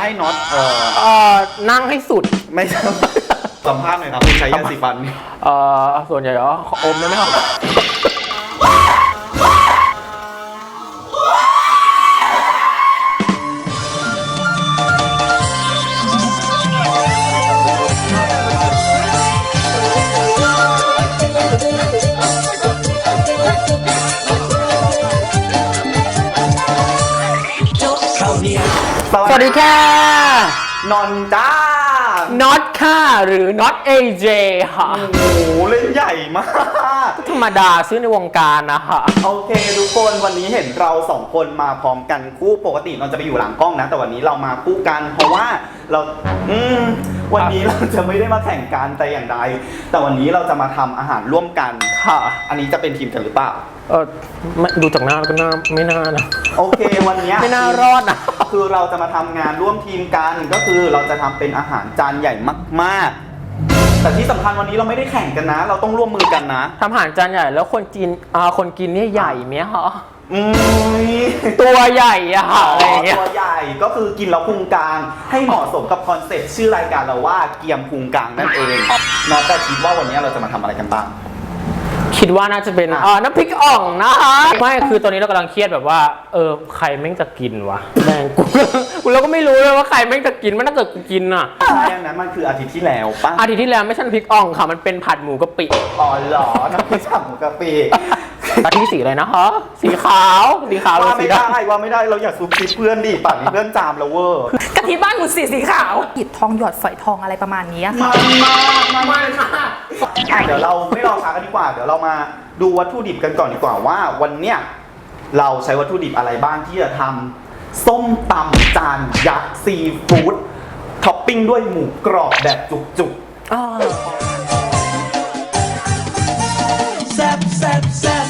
ให้น็อตเอ่อเอ่อนั่งให้สุดไม่ใช่สัมภาษณ์หน่อยครับคุณใช้ยาสีฟัน เอ่อส่วนใหญ่ก็อมได้ไหมครับ สวัสดีค่ะนอนจ้าน็อตค่ะหรือน็อต AJ ค่ะ โอ้โหเล่นใหญ่มาก ธรรมดาซื้อในวงการนะคะโอเคทุกคนวันนี้เห็นเราสองคนมาพร้อมกันคู่ปกติเราจะไปอยู่หลังกล้องนะ แต่วันนี้เรามาคู่กัน เพราะว่าเราอืมวันนี้เราจะไม่ได้มาแข่งกันแต่อย่างใด แต่วันนี้เราจะมาทำอาหารร่วมกัน ค่ะ อันนี้จะเป็นทีมกันหรือเปล่า เออไม่ดูจากหน้าแล้วก็น่าไม่น่านะ โอเควันเนี้ย ไม่น่ารอดนะ คือเราจะมาทำงานร่วมทีมกัน ก็คือเราจะทำเป็นอาหารจานใหญ่มากๆ แต่ที่สำคัญวันนี้เราไม่ได้แข่งกันนะ เราต้องร่วมมือกันนะทำอาหารจานใหญ่แล้วคนกินอ่าคนกินเนี่ยใหญ่ไหมคะอืม ตัวใหญ่อะค่ะอะไรอย่างเงี้ย ตัวใหญ่ก็คือกินแล้วพุงกลาง ให้เหมาะสมกับคอนเซ็ปต์ชื่อรายการเราว่าเกียมพุงกลางนั่นเองน้องแต่คิดว่าวันนี้เราจะมาทำอะไรกันบ้าง คิดว่าน่าจะเป็นอะอ่าน้ำพริกอ่องนะคะไม่คือตอนนี้เรากำลังเครียดแบบว่า เออใครแม่งจะกินวะแม่งกูกูเราก็ไม่รู้เลยว่าใครแม่งจะกินมันถ้าเกิดกูกินอะใช่อันนั้นมันคืออาทิตย์ที่แล้วปะอาทิตย์ที่แล้วไม่ใช่น้ำพริกอ่องค่ะมันเป็นผัดหมูกะปิอ๋อเหรอน้ำพริกฉ่ำหมูกะปิอาทิตย์สีอะไรนะคะสีขาวสีขาวหรือว่าสีไม่ดำได้ว่าไม่ได้เราอยากซุบซิบเพื่อนดิป่านนี้เพื่อนจามแล้วเวอร์กะทิบ้านหนูสีสีขาวหยิบทองหยอดฝอยทองอะไรประมาณนี้ค่ะมันมากมันมากมันมาก อะเดี๋ยวเราไม่รอช้ากันดีกว่า เดี๋ยวเรามาดูวัตถุดิบกันก่อนดีกว่าว่าวันเนี้ยเราใช้วัตถุดิบอะไรบ้างที่จะทำส้มตำจานยักษ์ซีฟู้ดท็อปปิ้งด้วยหมูกรอบแบบจุกอ่าแซ่บแซ่บแซ่บ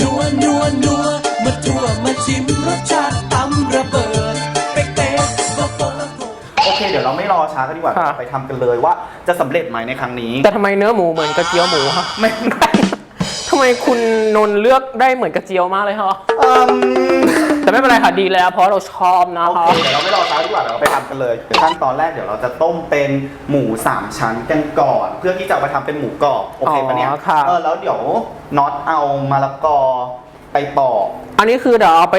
นัวนัวนัวมาทั่วมาชิมรสชาติตำระเบิด เคเดี๋ยวเราไม่รอช้ากันดีกว่าค่ะ ไปทำกันเลยว่าจะสำเร็จไหมในครั้งนี้ แต่ทำไมเนื้อหมูเหมือนกระเจียวหมูคะไม่ ทำไมคุณนนท์เลือกได้เหมือนกระเจียวมากเลยคะเอิ่มแต่ไม่เป็นไรค่ะดีแล้ว เพราะเราชอบนะโอคะเคเดี๋ยวเราไม่รอช้าดีกว่าเดี๋ยวเราไปทำกันเลยเดี๋ยวขั้นตอนแรกเดี๋ยวเราจะต้มเป็นหมูสามชั้นกันก่อน เพื่อที่จะเอาไปทำเป็นหมูกรอบโอเคปะเนี่ยอ๋อค่ะเออแล้วเดี๋ยวน็อตเอามะละกอไปปอก อันนี้คือเดี๋ยวเอาไป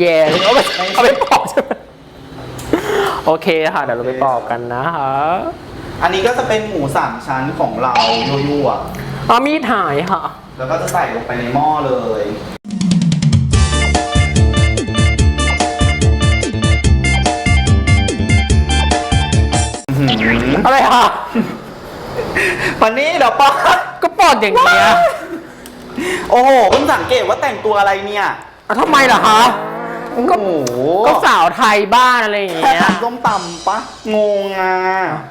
แย่หรือเอาไปเอาไปปอกใช่ไหม โอเคค่ะเดี๋ยวเราไปปอกกันนะคะอันนี้ก็จะเป็นหมูสามชั้นของเรายั่วเอามีดหายค่ะ ๆแล้วก็จะใส่ลงไปในหม้อเลย อะไรคะวันนี้เดี๋ยวป้าก็ปอกอย่างเงี้ยโอ้โหเพิ่งสังเกตว่าแต่งตัวอะไรเนี่ย อะทำไมล่ะคะ โอ้โหก็สาวไทยบ้านอะไรอย่างแค่เงี้ย ทำส้มตำปะงงอะ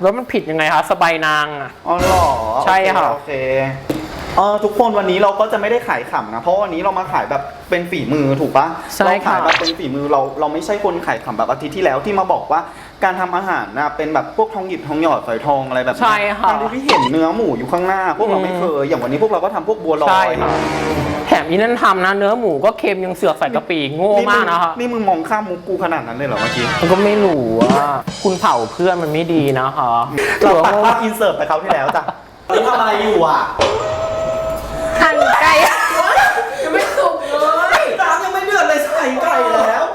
แล้วมันผิดยังไงคะสบายนางอะ อ๋อเหรอใช่ค่ะโอเคเออทุกคนวันนี้เราก็จะไม่ได้ขายขำนะ เพราะวันนี้เรามาขายแบบเป็นฝีมือถูกปะใช่เราค่ะ ขายแบบเป็นฝีมือเราเราไม่ใช่คนขายขำแบบอาทิตย์ที่แล้วที่มาบอกว่าการทำอาหารนะเป็นแบบพวกทองหยิบทองหยอดฝอยทองอะไรแบบนี้ใช่ค่ะทั้งที่เห็นเนื้อหมูอยู่ข้างหน้า พวกเราไม่เคยอย่างวันนี้พวกเราก็ทำพวกบัวลอใช่ย ค่ะ แถมอีนั่นทำนะ เนื้อหมูก็เค็มยังเสือกใส่กะปิโง่มากนะคะนี่มึงมองข้ามมุกกูขนาดนั้นเลยเหรอเมื่อกี้มันก็ไม่รู้ว่าคุณเผาเพื่อนมันไม่ดีนะคะเราตัดภาพอินเสิร์ตไปเขาวที่แล้วจ้ะนี่ทำอะไรอยู่อะหั่นไก่ยังไม่สุกเลยน้ำยังไม่เดือดเลยใส่ไก่แล้ว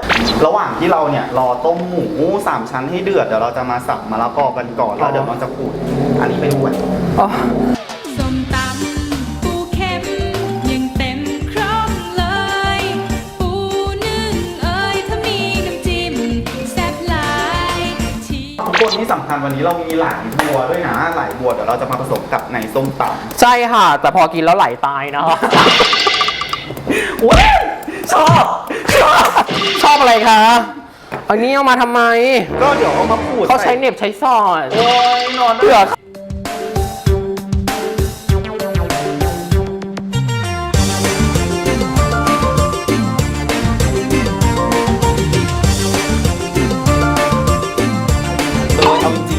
ระหว่างที่เราเนี่ยรอต้มหมูสามชั้นให้เดือดเดี๋ยวเราจะมาสับมะละกอกันก่อนแล้วเดี๋ยวเราจะขูดอันนี้ไปด้วย วันนี้เรามีหลายบัวด้วยนะหลายบัวเดี๋ยวเราจะมาผสมกับในส้มตำใช่ค่ะ แต่พอกินแล้วไหลตายนะคะว้ยชอบชอบชอบอะไรคะอันนี้เอามาทำไม ก็เดี๋ยวเอามาขูดเขาใช้เหน็บใช้ซอด โอ้ยนอนเพื่อ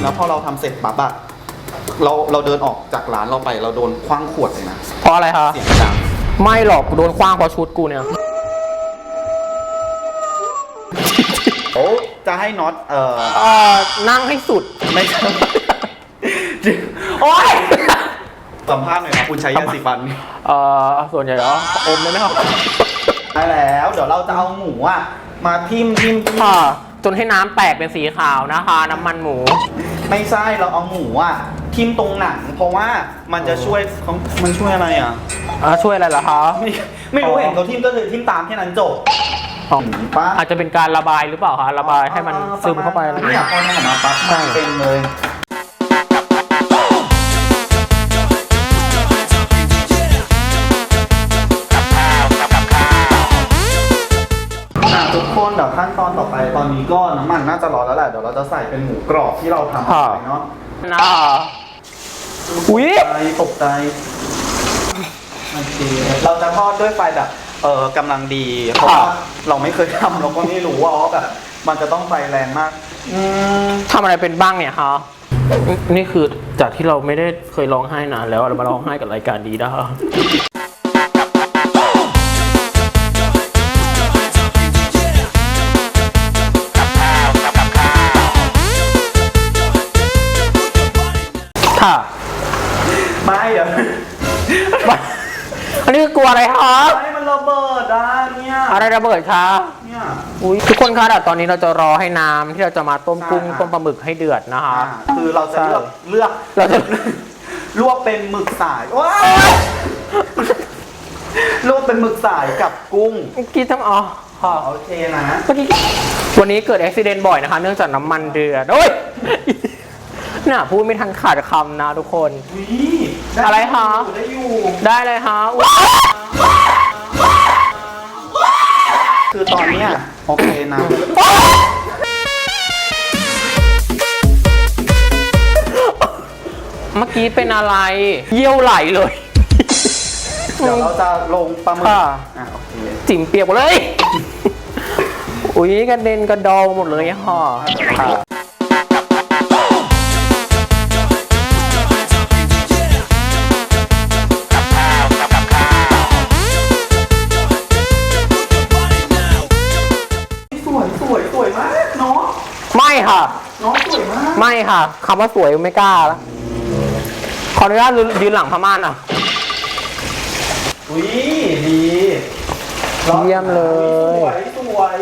ๆแล้วพอเราทำเสร็จปั๊บอะเราเราเดินออกจากร้านเราไปเราโดนคว้างขวดเลยนะเพราะอะไรคะเสียงดังไม่หรอกกูโดนคว้างเพราะชุดกูเนี่ยโอ้จะให้น็อตเอ่อเอ่อนั่งให้สุดไม่ใช่โอ๊ยสัมภาษณ์หน่อยครับคุณใช้ยาสีฟันเอ่อส่วนใหญ่เหรออมได้ไหมครับได้แล้ว เดี๋ยวเราจะเอาหมูอะมาทิมทิมทิมค่ะ จนให้น้ำแตกเป็นสีขาวนะคะ น้ำมันหมู ไม่ใช่เราเอาหมูอะทิมตรงหนังเพราะว่ามันจะช่วยเขามันช่วยอะไรอะ อ่าช่วยอะไรเหรอคะ ไม่ไม่รู้อ๋อ เห็นเขาทิมก็คือทิมตามแค่นั้นจบ อ๋อป้าอาจจะเป็นการระบายหรือเปล่าคะ ระบายให้มันซึมเข้าไปอะไรอย่างเนี่เงี้ยย พอทำออกมาปั๊บใช่มันเต็มเลย นเดี๋ยวขั้นตอนต่อไปตอนนี้ก็น้ำมันน่าจะร้อนแล้วแหละเดี๋ยวเราจะใส่เป็นหมูกรอบที่เราทำเอาไปเนาะนะอุ๊ยใจตกใจโอเคเราจะทอดด้วยไฟแบบเออกำลังดีเพราะว่าเราไม่เคยทำเราก็ไม่รู้ว่าแบบมันจะต้องไฟแรงมากอืมทำอะไรเป็นบ้างเนี่ยคะนี่นี่คือจากที่เราไม่ได้เคยร้องไห้นานแล้วเรามาร้องไห้กับรายการดีนะ อันนี้คือกลัวอะไรคะไม่มันระเบิดอะเนี่ยอะไรระเบิดคะเนี่ยอุ้ยทุกคนคะเดี๋ยวตอนนี้เราจะรอให้น้ำที่เราจะมาต้มกุ้งใช่ค่ะต้มปลาหมึกให้เดือดนะคะ อ่าคือเราจะเลือกใช่เลือกเราจะ ลวกเป็นหมึกสายว้ายลวกเป็นหมึกสายกับกุ้งกินทำอ๋อค่ะโอเคนะ เมื่อกี้วันนี้เกิดอุบิเหตุบ่อยนะคะ เนื่องจากน้ำมันเดือดโอ้ย น่ะพูดไม่ทันขาดคำนะทุกคนอุ๊ยด้อะไรคะอยู่ได้อยู่ ได้เลยฮะอุ๊ยคือตอนเนี้ยโอเคนะเมื่อกี้เป็นอะไร เยี่ยวไหลเลย เดี๋ยวเราจะลงปลาหมึกค่ะ อะโอเคจิ๋มเปียกหมดเลย อุ๊ยกระเด็นกระดองหมดเลยฮ่อค่ะส ค่ะ น้องสวยมากไม่ค่ะคำว่าสวยไม่กล้าละขออนุญาตยืนหลังพม่านอะ อุ้ยดีเยี่ยมเลย สวยสวย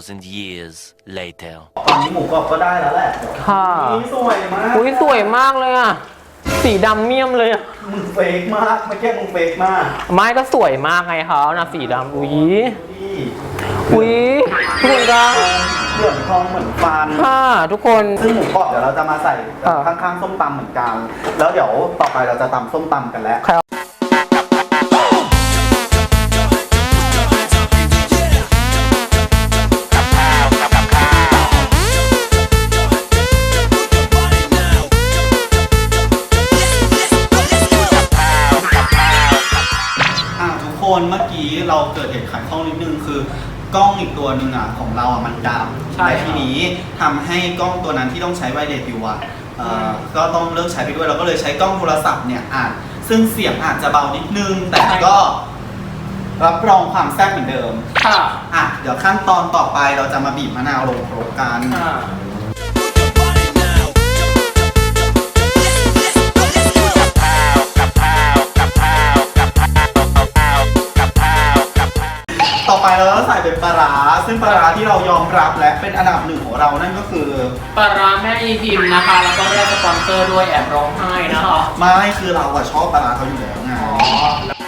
2,000 years later. ตอนนี้หมูกรอบก็ได้แล้วแหละค่ะ นี่สวยมาก อุ้ยสวยมากเลยอะ สีดำเมี่ยมเลยอะมึงเฟกมากเมื่อกี้มึงเฟกมากไม้ก็สวยมากไงเขานะสีดำอุ้ยดีอุ้ยทุกคนก็เหลืองทองเหมือนฟัน ค่ะทุกคน ซึ่งหมูกรอบเดี๋ยวเราจะมาใส่อ่า ข้างๆส้มตำเหมือนกัน แล้วเดี๋ยวต่อไปเราจะตำส้มตำกันแล้ว ครับ คนเมื่อกี้เราเกิดเหตุขัดข้องนิดนึงคือกล้องอีกตัวหนึ่งอะของเราอะมันดับใช่และทีนี้ทำให้กล้องตัวนั้นที่ต้องใช้ไวเลสอยู่อะเอ่อก็ต้องเลิกใช้ไปด้วยเราก็เลยใช้กล้องโทรศัพท์เนี่ยอะซึ่งเสียงอาจจะเบานิดนึง แต่ก็ รับรองความแซ่บเหมือนเดิม ค่ะอะเดี๋ยวขั้นตอนต่อไปเราจะมาบีบมะนาวลงครกกัน ค่ะ ไปเราต้องใส่เป็นปลาร้าซึ่งปลาร้าที่เรายอมรับและเป็นอันดับหนึ่งของเรานั่นก็คือ ปลาร้าแม่อีพิมพ์นะคะ แล้วก็ไม่ได้สปอนเซอร์ด้วยแอบร้องไห้นะคะ ไม่คือเราอะชอบปลาร้าเขาอยู่แล้วไงน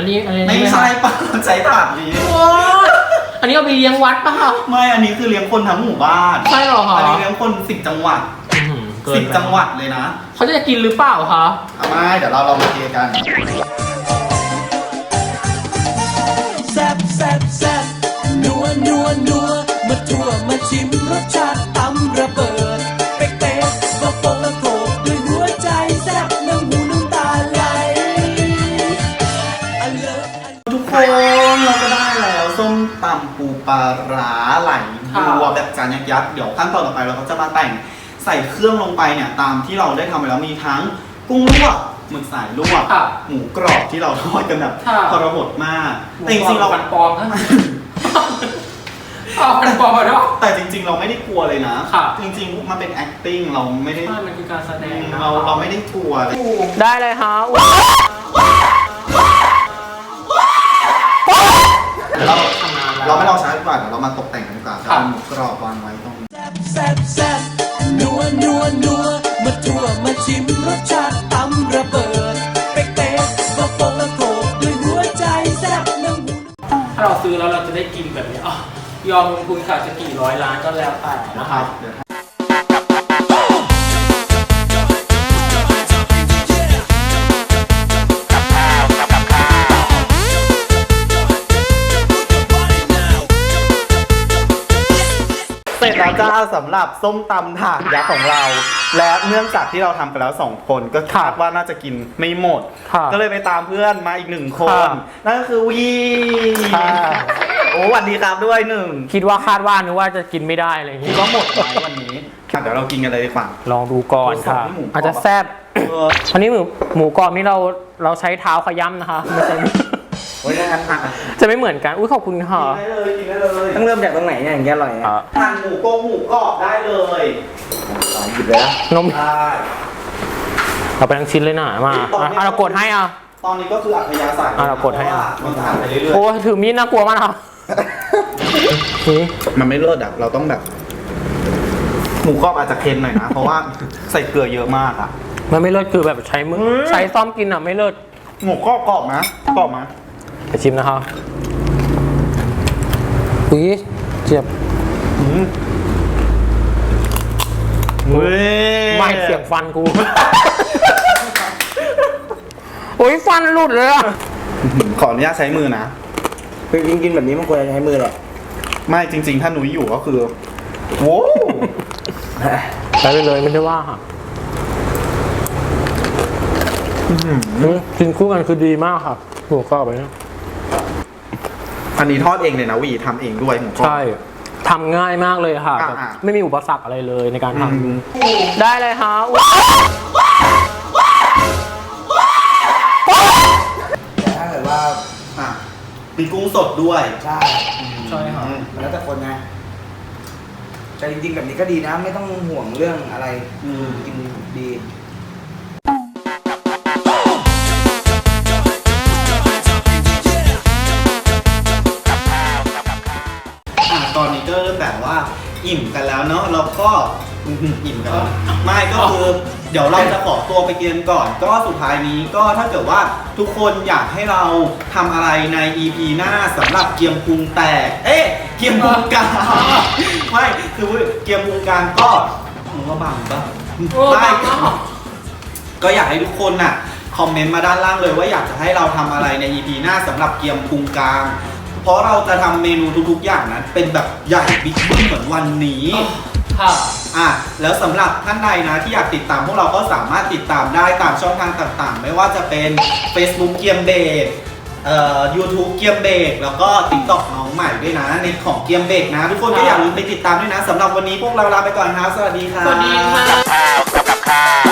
อันนี้อันนี้ไม่หใช่คะปะใช้ถ่านนี้โอ๊ยอันนี้เอาไปเลี้ยงวัดป่ะคะไม่อันนี้คือเลี้ยงคนทั้งหมู่บ้านใช่เหรอคะอันนี้เลี้ยงคนสิบจังหวัดอื้อหือเกินสิบไปจังหวัดเลยนะเขาจะกินหรือเปล่าคะเอาไม่เดี๋ยวเราเรามาเทกันแซบแซบแซบนัวนัวนัวมาทั่วมาชิมรสชาติตำระเบิด อันทุกคนเราก็ได้แล้วส้มตำปูปลาร้าไหลบัวแบบจานยักษ์ๆเดี๋ยวขั้นตอนต่อไปเราก็จะมาแต่งใส่เครื่องลงไปเนี่ยตามที่เราได้ทำไปแล้วมีทั้งกุ้งลวกหมึกสายลวกค่ะหมูกรอบที่เราทอดกันแบบค่ะ ทรหดมากแต่จริงๆเราฟันปลอมนะเอาฟันปลอมมาด้วยแต่จริง ๆ เราไม่ได้กลัวเลยนะ ค่ะ จริงๆมันเป็น acting เราไม่ได้ใช่มันคือการแสดงนะเราเราไม่ได้กลัวเลยได้เลยฮะเกว่าเดี๋ยวเรามาตกแต่งกันดีกว่าครับเอาหมูกรอบวางไว้ตรงแซบแซบนัวนัวนัวมาทั่วมาชิมรสชาติตำระเบิด เป๊กเป๊กก็โปะและโขกด้วยหัวใจแซบน้ำหูถ้าเราซื้อแล้วเราจะได้กินแบบนี้อะยอมลงทุนค่ะจะกี่ร้อยล้านก็แล้วแต่นะนะคครัรับบเดี๋ยวเส ร็จแล้วจ้าสำหรับส้มตำถาดยักษ์ของเรา และเนื่องจากที่เราทำไปแล้วสองคนก็คาดว่าน่าจะกินไม่หมด ค่ะก็เลยไปตามเพื่อนมาอีกหนึ่งคน ค่ะ นั่นก็คือวีค่ะ โอ้สวัสดีครับด้วยหนึ่งคิดว่าคาดว่านึกว่าจะกินไม่ได้อะไรอย่างคิงี้ดว่าหมดไหมวันนี้อะเดี๋ยวเรากินกันเลยดีกว่า ลองดูก่อนค่ะทดสอบที่หมูกรอบอาจจะแซ่บเออ อันนี้หมูหมูกรอบนี่เราเราใช้เท้าขย้ำนะคะไม่ใช่ โอ้ยงั้นอะจะไม่เหมือนกันอุ้ยขอบคุณค่ะกินได้เลยกินได้เลยต้องเริ่มจากตรงไหนเนี่ยถึงจะอร่อยอะอะหั่นหมูกงหมูกรอบได้เลยหยิบเลยนะนมได้เอาไปทั้งชิ้นเลยนะมาอะอะเรากดให้อะตอนนี้ก็คืออัธยาศัยอะเรากดให้อะเพราะว่ามันจะหั่นไปเรื่อยโอ้ยถือมีดน่ากลัวมากนะครับนี่ๆมันไม่เลิศอะเราต้องแบบหมูกรอบอาจจะเค็มหน่อยนะ เพราะว่าใส่เกลือเยอะมากอะ มันไม่เลิศคือแบบใช้มือเฮ้ยใช้ซ่อมกินอะไม่เลิศหมูกรอบกรอบนะกรอบนะ ไปชิมนะครับอุ้ยเจ็บเว้ยไม่เสียงฟันกูโอ้ยฟันหลุดเลยอะขออนุญาตใช้มือนะ คือกินกินแบบนี้มันควรจะใช้มือแหละไม่จริง ๆ ถ้าหนุยอยู่ก็คือโว้ใช้ไปเลยไม่ได้ว่าค่ะอืมกินคู่กันคือดีมากค่ะหมูกรอบไปนะ อันนี้ทอดเองเลยนะวีทำเองด้วยหมูกรอบ ใช่ทำง่ายมากเลยค่ะอะแบบอะ ไม่มีอุปสรรคอะไรเลยในการทอืมำได้เลยฮะอุ๊ยแต่ถ้าเกิดว่าอะมีกุ้งสดด้วย ใช่ใช่ค่ะมันแล้วแต่คนไงแต่จริงๆแบบนี้ก็ดีนะ ไม่ต้องห่วงเรื่องอะไรอืม กินดี อิ่มกันแล้วเนาะเราก็อื้อหืออิ่มกันแล้วไม่ก็คือเดี๋ยวเราจะขอตัวไปกินก่อน ก็สุดท้ายนี้ก็ถ้าเกิดว่าทุกคนอยากให้เราทำอะไรใน EP หน้าสำหรับเกียมพุงแตก เอ๊ะเกียมพุงกลางไม่คือเกียมพุงกลางก็มึงก็บังปะไม่ก็อยากให้ทุกคนน่ะ คอมเมนต์มาด้านล่างเลยว่าอยากจะให้เราทำอะไรใน EP หน้าสำหรับเกียมพุงกลาง เพราะเราจะทำเมนูทุกๆ อย่างนั้น เป็นแบบใหญ่บิ๊กบึ้มเหมือนวันนี้ ค่ะ อะแล้วสำหรับท่านใดนะที่อยากติดตามพวกเราก็สามารถติดตามได้ตามช่องทางต่างๆ ไม่ว่าจะเป็น Facebook เกียมเบกเอ่อ YouTube เกียมเบกแล้วก็ TikTok น้องใหม่ด้วยนะ ในของเกียมเบกนะ ทุกคนก็อย่าลืมไปติดตามด้วยนะสำหรับวันนี้พวกเราลาไปก่อนนะสวัสดีค่ะสวัสดีค่ะ